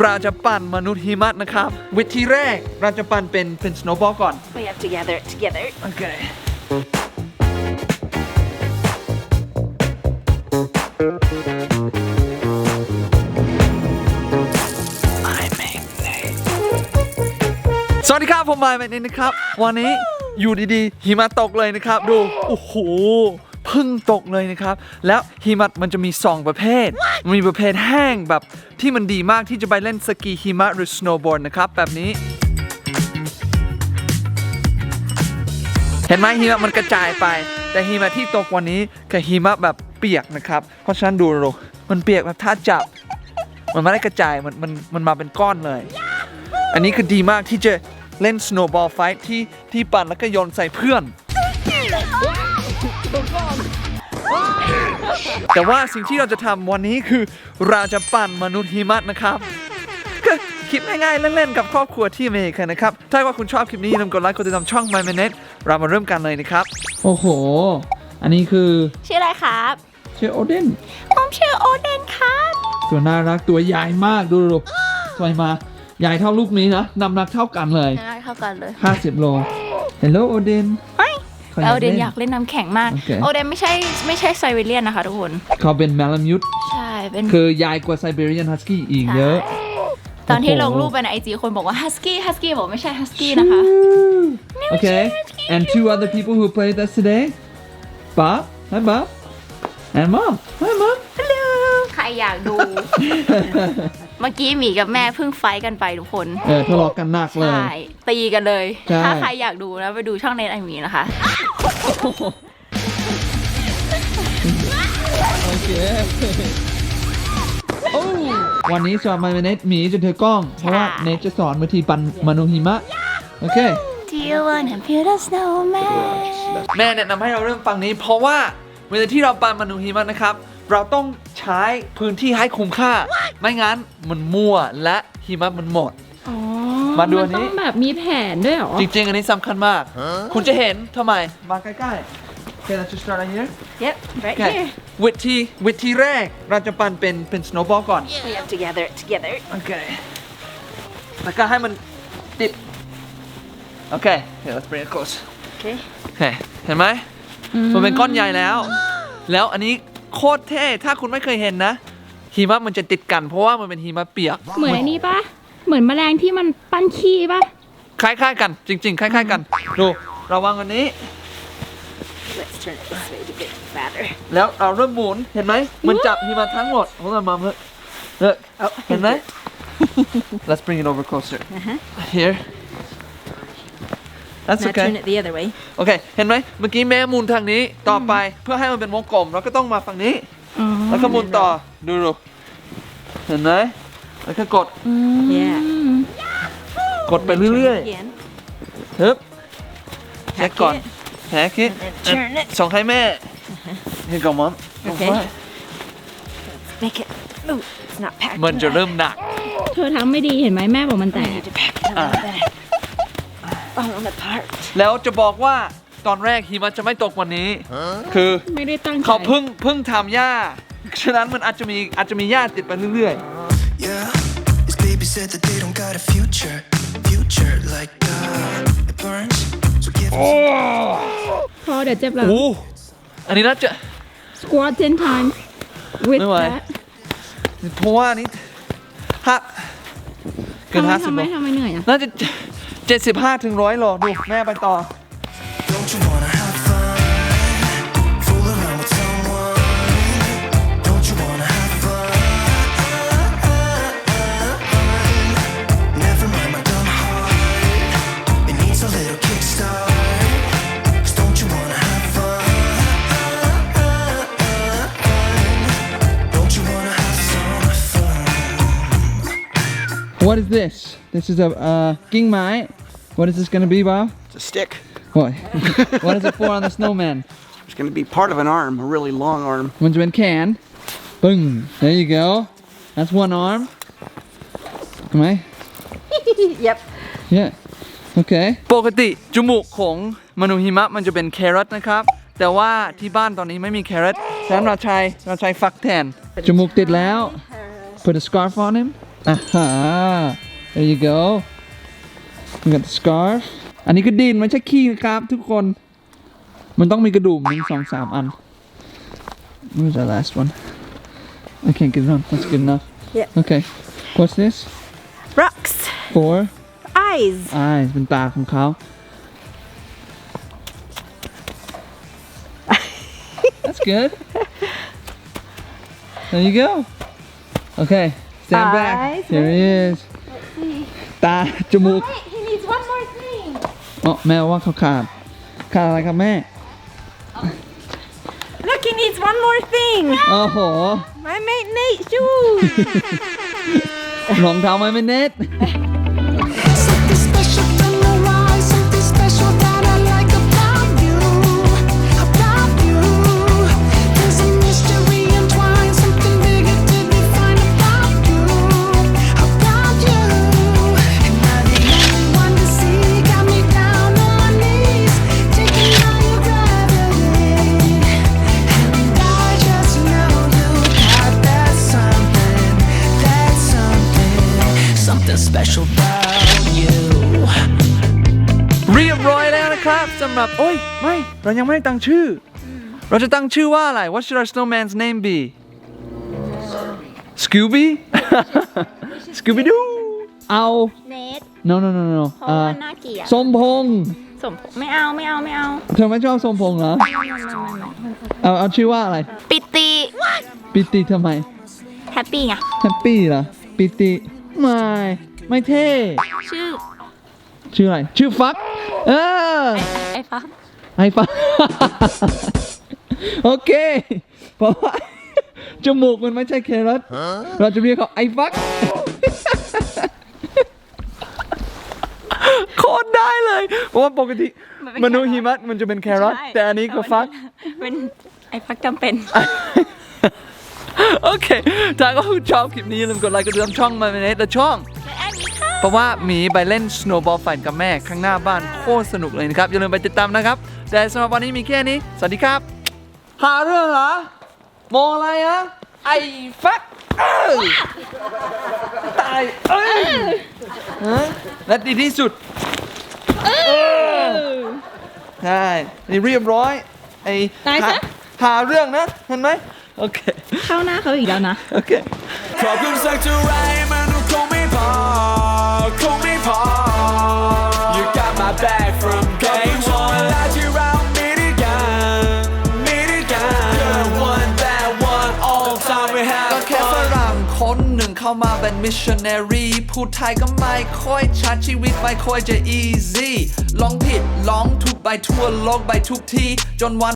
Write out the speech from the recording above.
เราจะปั่นมนุษย์หิมะนะครับ วิธีแรกเราจะปั่นเป็นเป็นสโนว์บอลก่อน We have to gather it together. โอเค สวัสดีครับ ผมมายแมนนี่นะครับ วันนี้อยู่ดีๆหิมะตกเลยนะครับ ดู โอ้โหเพึ่งตกเลยนะครับ แล้วหิมะมันจะมี 2 ประเภทมันมีประเภทแห้งแบบที่มันดีมากที่จะไปเล่นสกีหิมะหรือสโนว์บอร์ดนะครับ แบบนี้ เห็นไหมหิมะมันกระจายไป แต่หิมะที่ตกวันนี้คือหิมะแบบเปียกนะครับ เพราะฉะนั้นดูดูมันเปียกแบบถ้าจับ มันไม่ได้กระจายมันมันมันมาเป็นก้อนเลย อันนี้คือดีมากที่จะเล่น snowball fight ที่ที่ปั่นแล้วก็โยนใส่เพื่อน แต่ว่าสิ่งที่เราจะทำวันนี้คือ เราจะปั่นมนุษย์หิมะนะครับก็คลิปง่ายๆเล่นๆกับครอบครัวที่อเมริกานะครับ ถ้าว่าคุณชอบคลิปนี้อย่าลืมกดไลค์กดติดตามช่อง My Minute เรามาเริ่มกันเลยนะครับ โอ้โห อันนี้คือ ชื่ออะไรครับเชอโอเดนผมชื่อโอเดนครับ ตัวน่ารักตัวใหญ่มากดูดูสวยมาใหญ่เท่าลูกนี้นะน้ำหนักเท่ากันเลยน่าเท่ากันเลย 50 โล Hello โอเดน เฮ้ยแล้วโอเดนอยากเล่นน้ำแข็งมาก โอเค โอเดนไม่ใช่ไม่ใช่ไซเบเรียนนะคะทุกคน เขาเป็นแมลามิวต์ใช่ เป็นคือใหญ่กว่าไซบีเรียนฮัสกี้อีกเยอะ ตอนที่โอ้โหลงรูปไปในไอจีคนบอกว่าฮัสกี้ฮัสกี้บอกไม่ใช่ฮัสกี้นะคะ Okay and two other people who played with us today Bob Hi Bob and Mom Hi Mom ใครอยากดูเมื่อกี้หมีกับแม่เพิ่งไฟท์กันไปทุกคน เออทะเลาะกันหนักเลย ใช่ ตีกันเลย ใช่ ถ้าใครอยากดูนะไปดูช่องเน็ตไอหมีนะคะ โอเคโอ้วันนี้สอนมาเนตหมีจะถือกล้อง เพราะว่าเนทจะสอนวิธีปั่นมนุษย์หิมะ โอเค Do you wanna build a snowman แม่แนะนำให้เราเริ่มฟังนี้ เพราะว่าเวลาที่เราปั่นมนุษย์หิมะนะครับ เราต้องใช้พื้นที่ให้คุ้มค่า ไม่งั้นมันมั่วและหิมะมันหมด อ๋อมาดูอันนี้ ต้องแบบมีแผนด้วยเหรอ จริงๆ อันนี้สำคัญมาก คุณจะเห็นทำไม มาใกล้ๆ Okay let's just start right here Yep right Okay here วิธีวิธีแรกเราจะปั่นเป็นเป็น snowball ก่อน We have to gather it together โอเค แล้วก็ให้มันติด โอเค Okay let's bring it close Okay โอเค เห็นไหม มันเป็นก้อนใหญ่แล้ว แล้วอันนี้โคตรเท่ ถ้าคุณไม่เคยเห็นนะ หิมะมันจะติดกันเพราะว่ามันเป็นหิมะเปียก เหมือนไอ้นี่ปะเหมือนแมลงที่มันปั้นขี้ปะคล้ายๆกัน จริง ๆ คล้าย ๆ กัน ดูระวังอันนี้ Let's turn it this way to get fatter แล้วเราเริ่มหมุนเห็นไหมมันจับหิมะทั้งหมดของเรามาเมื่อเลิก Oh เห็นไหม Let's bring it over closer here That's Now okay turn it the other way โอเค เห็นไหมเมื่อกี้แม่หมุนทางนี้ ต่อไปเพื่อให้มันเป็นวงกลม เราก็ต้องมาฝั่งนี้อ๋อ แล้วก็หมุนต่อดูดูเห็นไหมแล้วก็กด Yeah กดไปเรื่อย Again ๆฮึบเช็คก่อนแฮกคิด and then turn it ส่งให้แม่ให้ก่อนมั้งโอเค make it ooh it's not packed มันจะเริ่มหนัก เธอทำไม่ดีเห็นไหมแม่บอกมันแต I ก need to pack it a little better falling apart แล้วจะบอกว่า ตอนแรกหิมะจะไม่ตกวันนี้ คือไม่ได้ตั้งใจเขาเพิ่งเพิ่งทำหญ้า ฉะนั้นมันอาจจะมีอาจจะมีหญ้าติดไปเรื่อย Yeah, his baby said that they don't got a future, future like uh, it burns. So give him พอเดี๋ยวเจ็บๆแล้วโอ้อันนี้น่าจะ squat 10 times with ไม่ไหว that เพราะว่านี่ฮะเกินทำไมห้าสิบทำไมโลทำไมเหนื่อยอะน่าจะเจ็ดสิบห้าถึงร้อยโลดูแม่ไปต่อ What is this This is a uh กิ่งไม้ What is this gonna be Bob It's a stick. What What is it for on the snowman It's going to be part of an arm, a really long arm. มันจะเป็นแขนปึ้ง There you go That's one arm เห็นไหม Yep Yeah โอเค ปกติจมูกของมนุษย์หิมะมันจะเป็นแครอทนะครับ แต่ว่าที่บ้านตอนนี้ไม่มีแครอทฉะนั้นเราใช้เราใช้ฟักแทน จมูกติดแล้ว Put a scarf on him อ่าฮะ there you go you got the scarf อันนี้คือดินไม่ใช่ขี้นะครับทุกคน มันต้องมีกระดูกหนึ่งสองสามอัน Where's the last one I can't get it on that's good enough Yeah. okay what's this Rocks. for Eyes. eyes เป็นตาของเขา That's good. There you go. Okay, Stand back. Eyes, Here he is. ตา จมูก he needs one more thing อ๋อแม่ว่าเขาขาด ขาดอะไรครับแม่ Look, he needs one more thing. โอ้โห My mate Nate shoes. รองเท้าไหมไม่เน็ตำหรับ โอ้ย ไม่ เรายังไม่ได้ตั้งชื่ออเราจะตั้งชื่อว่าอะไร What should our snowman's name be Scooby Scooby Doo เอา เนท no no no no เพราะว่าน่าเกลียดสมพงษ์สมไม่เอาไม่เอาไม่เอาเธอไม่ชอบสมพงษ์เหรอเอาเอาชื่อว่าอะไร ปิติปิติทำไม แฮปปี้ไงแฮปปี้เหรอปิติ ไม่ ไม่เท่ ชื่อชื่ออะไร ชื่อฟัก เออ ไอ้ฟักไอ้ฟักโอเคเพราะว่า จมูกมันไม่ใช่แครอทเราจะเรียกเขาไอ้ฟัก โคตรได้เลย เพราะว่าปกติมันเป็นมนุษย์หิมะมันจะเป็นแครอทใช่แต่อันนี้ก็ฟัก เป็นไอ้ฟักจำเป็น โอเคถ้าก็ชอบคลิปนี้อย่าลืมกดไลค์กดติดตามช่องมาเมเนสและช่องและอันนี้ค่ะ เพราะว่าหมีไปเล่น snowball fight กับแม่ข้างหน้าบ้านโคตรสนุกเลยนะครับอย่าลืมไปติดตามนะครับ แต่สำหรับวันนี้มีแค่นี้ สวัสดีครับ หาเรื่องเหรอมองอะไรอะไอ้ฟักเอ้ยตายเอ้ยฮะและดีที่สุดเออใช่นี่เรียบร้อยไอ้ตายซะหาหาเรื่องนะเห็นไหมโอเค เข้าหน้าเขาอีกแล้วนะ โอเค ขอบคุณสักเท่าไรมันคงไม่พอ คงไม่พอ You got my back from day one เวลาที่เรามีด้วยกันมีด้วยกัน Good one bad one all the time we have ก็แค่ฝ fun รั่งคนหนึ่งเข้ามาเป็นมิชชันนารีพูดไทยก็ไม่ค่อยชัดชีวิตไม่ค่อยจะ easy ลองผิดลองถูกไปทั่วโลกไปทุกที่จนวัน